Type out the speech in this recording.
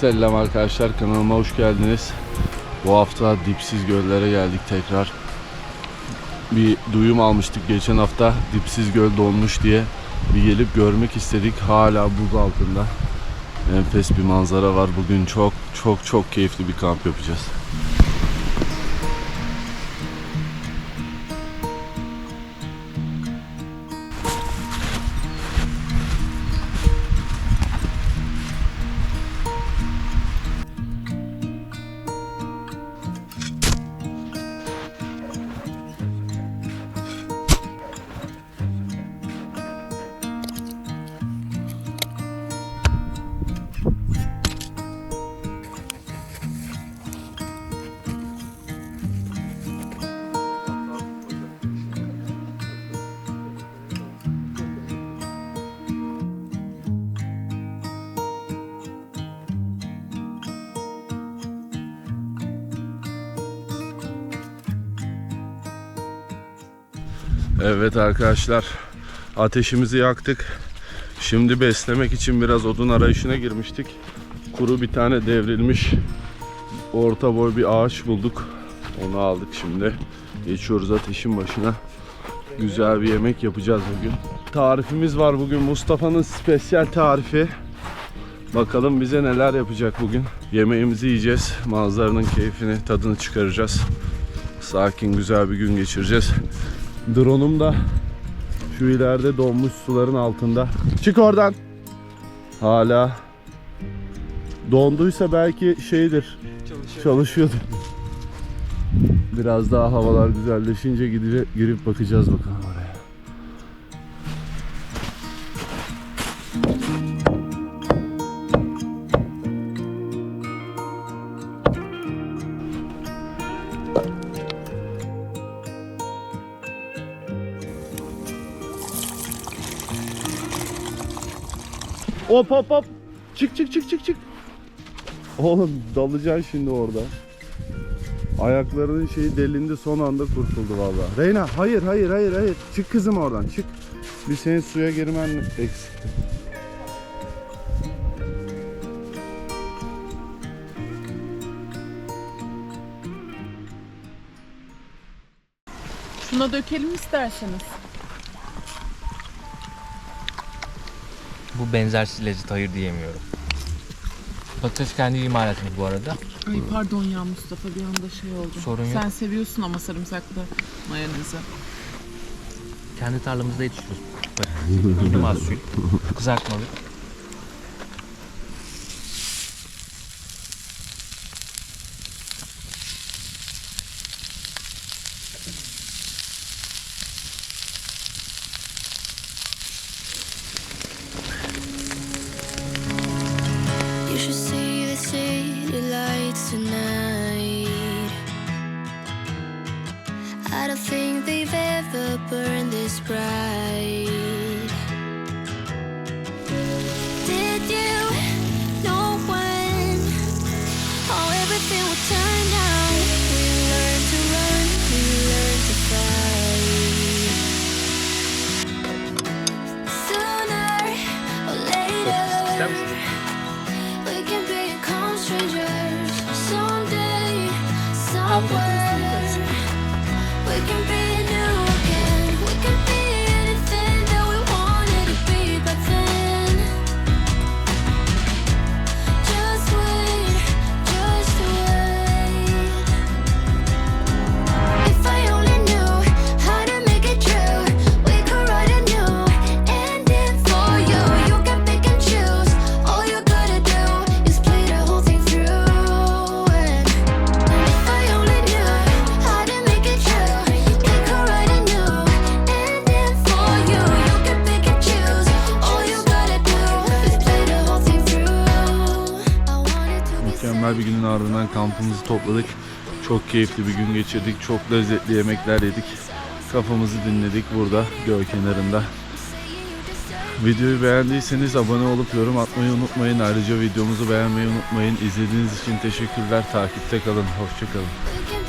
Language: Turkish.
Selam arkadaşlar kanalıma hoş geldiniz. Bu hafta dipsiz göllere geldik tekrar. Bir duyum almıştık geçen hafta dipsiz göl dolmuş diye. Bir gelip görmek istedik. Hala buz altında. Enfes bir manzara var. Bugün çok çok çok keyifli bir kamp yapacağız. Evet arkadaşlar ateşimizi yaktık. Şimdi beslemek için biraz odun arayışına girmiştik. Kuru bir tane devrilmiş orta boy bir ağaç bulduk. Onu aldık şimdi. Geçiyoruz ateşin başına. Güzel bir yemek yapacağız bugün. Tarifimiz var bugün. Mustafa'nın spesiyel tarifi. Bakalım bize neler yapacak bugün. Yemeğimizi yiyeceğiz. Manzaranın keyfini, tadını çıkaracağız. Sakin güzel bir gün geçireceğiz. Drone'um da şu ileride donmuş suların altında. Çık oradan. Hala donduysa belki şeydir. Çalışıyordu. Biraz daha havalar güzelleşince gidire, girip bakacağız bakalım Hop hop hop. Çık çık çık çık çık. Oğlum dalacaksın şimdi orada. Ayaklarının şeyi delindi son anda kurtuldu vallahi. Reyna hayır hayır hayır hayır. Çık kızım oradan çık. Bir senin suya girmen eksikti. Şuna dökelim isterseniz. Bu benzersiz lezzet hayır diyemiyorum. Patates kendi imalatımız bu arada. Ay pardon ya Mustafa bir anda şey oldu. Sorun yok. Sen seviyorsun ama sarımsaklı mayonezi. Kendi tarlamızda yetiştiriyoruz. Mahsul. Kızartmalı. Think they've ever burned this bright. Did you know when how everything would turn out? We learned to run, we learned to fight. Sooner or later. We can become strangers someday, somewhere. Mükemmel bir günün ardından kampımızı topladık. Çok keyifli bir gün geçirdik. Çok lezzetli yemekler yedik. Kafamızı dinledik burada göl kenarında. Videoyu beğendiyseniz abone olup yorum atmayı unutmayın. Ayrıca videomuzu beğenmeyi unutmayın. İzlediğiniz için teşekkürler. Takipte kalın. Hoşçakalın.